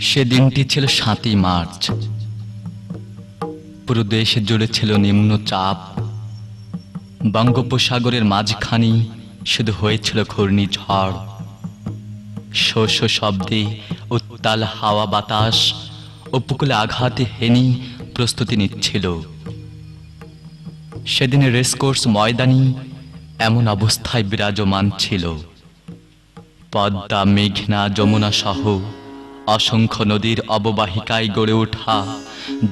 সে দিনটি ছিল সাতই মার্চ। পুরো দেশ জুড়ে ছিল নিম্নচাপ বঙ্গোপসাগরের মাঝখানি শুধু হয়েছিল ঘূর্ণিঝড়। শোষ শব্দে উত্তাল হাওয়া বাতাস উপকূলে আঘাতে হেনি প্রস্তুতি নিচ্ছিল। সেদিনে রেসকোর্স ময়দানি এমন অবস্থায় বিরাজমান ছিল। পদ্মা, মেঘনা, যমুনা সহ অসংখ্য নদীর অববাহিকায় গড়ে ওঠা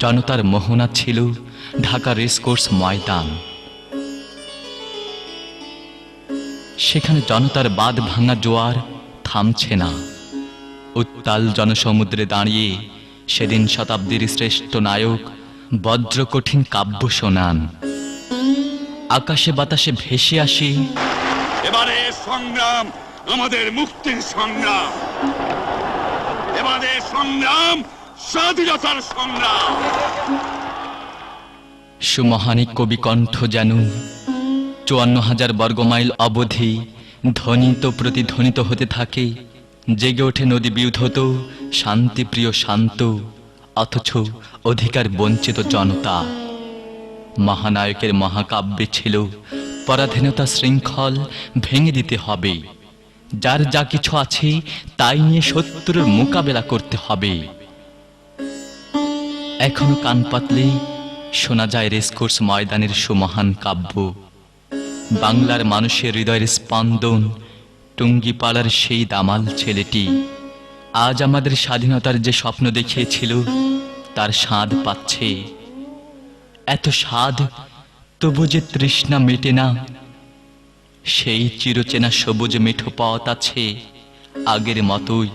জনতার মোহনা ছিল ঢাকা রেসকোর্স ময়দান। সেখানে জনতার বাদ ভাঙা জোয়ার থামছে না। উত্তাল জনসমুদ্রে দাঁড়িয়ে সেদিন শতাব্দীর শ্রেষ্ঠ নায়ক বজ্র কঠিন কাব্য শোনান। আকাশে বাতাসে ভেসে আসি, এবারে সংগ্রাম, আমাদের মুক্তির সংগ্রাম। এবারে সংগ্রাম, স্বাধীনতার সংগ্রাম। সুমহানী কবি কণ্ঠ যেন চুয়ান্ন হাজার বর্গমাইল অবধি ধ্বনিত প্রতিধ্বনিত হতে থাকে, জেগে ওঠে নদী বিউধত শান্তিপ্রিয় শান্ত, অথচ অধিকার বঞ্চিত জনতা। মহানায়কের মহাকাব্যে ছিল পরাধীনতা শৃঙ্খল ভেঙে দিতে হবে। যার যা কিছু আছে, তাই নিয়ে শত্রুর মোকাবেলা করতে হবে। এখনও কান পাতলে শোনা যায় রেসকোর্স ময়দানের সুমহান কাব্য। বাংলার মানুষের হৃদয়ের স্পন্দন, টুঙ্গিপাড়ার সেই দামাল ছেলেটি, আজ আমাদের স্বাধীনতার যে স্বপ্ন দেখিয়েছিল, তার স্বাদ পাচ্ছে। এত স্বাদ, তবু যে তৃষ্ণা মেটে না সেই চিরচেনা সবুজ মিঠো পথ আছে আগের মতোই।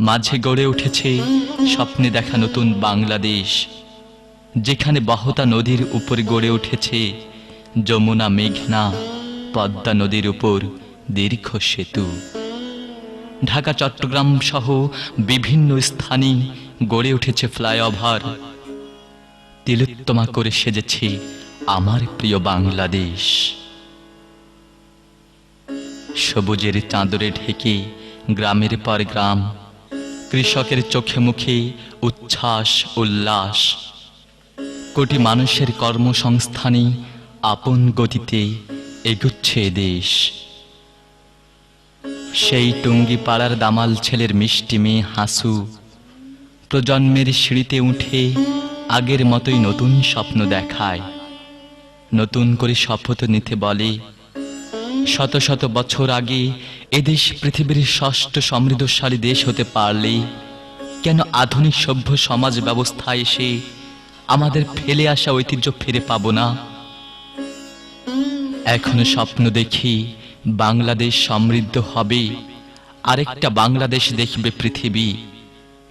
মাঝে গড়ে উঠেছে স্বপ্নে দেখা নতুন বাংলাদেশ। যেখানে বহতা নদীর উপর গড়ে উঠেছে যমুনা, মেঘনা, পদ্মা নদীর উপর দীর্ঘ সেতু। ঢাকা, চট্টগ্রাম সহ বিভিন্ন স্থানে গড়ে উঠেছে ফ্লাইওভার। তিলোত্তমা করে সেজেছে আমার প্রিয় বাংলাদেশ। সবুজের চাঁদরে ঢেকে গ্রামের পর গ্রাম, কৃষকের চোখে মুখে উচ্ছ্বাস, উল্লাস। কোটি মানুষের কর্মসংস্থানে আপন গতিতে এগুচ্ছে দেশ। সেই টুঙ্গি পাড়ার দামাল ছেলের মিষ্টি মেয়ে হাসু, প্রজন্মের সিঁড়িতে উঠে আগের মতোই নতুন স্বপ্ন দেখায়। নতুন করে শপথ নিতে বলে শত শত বছর আগে এদেশ পৃথিবীর ষষ্ঠ সমৃদ্ধশালী দেশ হতে পারলে কেন আধুনিক সভ্য সমাজ ব্যবস্থায় এসে আমাদের ফেলে আসা ঐতিহ্য ফিরে পাবো না? এখনও স্বপ্ন দেখি বাংলাদেশ সমৃদ্ধ হবে। আরেকটা বাংলাদেশ দেখবে পৃথিবী।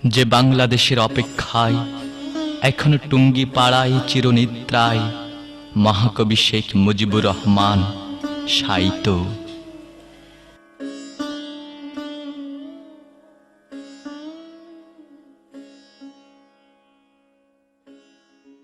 যে বাংলাদেশের অপেক্ষায় এখনও টুঙ্গি পাড়ায় চিরনিদ্রায় মহাকবি শেখ মুজিবুর রহমান সাইতো